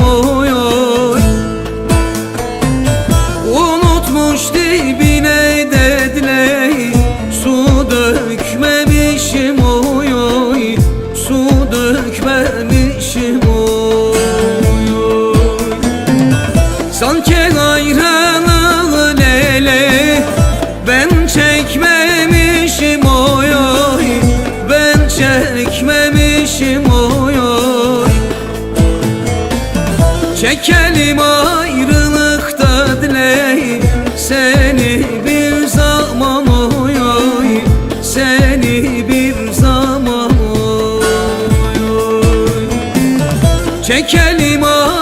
oy oy. Unutmuş dibine dediler Su dökmemişim oy Su dökmemişim oy Sanki ayrılığı lele Ben çekmemişim oy. Ben çekmemişim oy Çekelim ayrılıkta dileği. Seni bir zaman oy oy. Seni bir zaman oy oy. Çekelim ayrılıkta